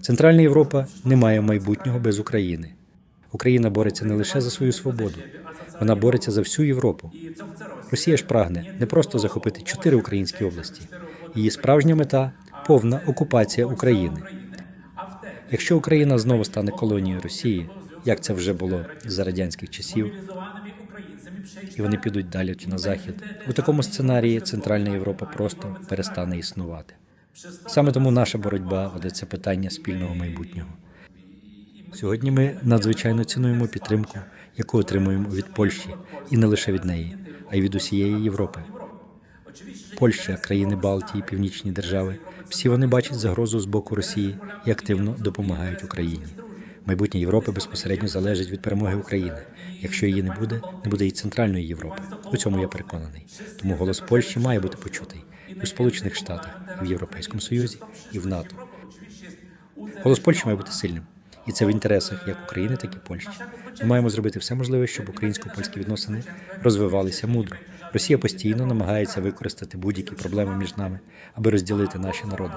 Центральна Європа не має майбутнього без України. Україна бореться не лише за свою свободу, вона бореться за всю Європу. Росія ж прагне не просто захопити чотири українські області. Її справжня мета повна окупація України. Якщо Україна знову стане колонією Росії, як це вже було за радянських часів, і вони підуть далі на захід, у такому сценарії Центральна Європа просто перестане існувати. Саме тому наша боротьба ведеться питання спільного майбутнього. Сьогодні ми надзвичайно цінуємо підтримку, яку отримуємо від Польщі, і не лише від неї, а й від усієї Європи. Польща, країни Балтії, північні держави всі вони бачать загрозу з боку Росії і активно допомагають Україні. Майбутнє Європи безпосередньо залежить від перемоги України. Якщо її не буде, не буде і центральної Європи. У цьому я переконаний. Тому голос Польщі має бути почутий у Сполучених Штатах, в Європейському Союзі, і в НАТО. Голос Польщі має бути сильним, і це в інтересах як України, так і Польщі. Ми маємо зробити все можливе, щоб українсько-польські відносини розвивалися мудро. Росія постійно намагається використати будь-які проблеми між нами, аби розділити наші народи.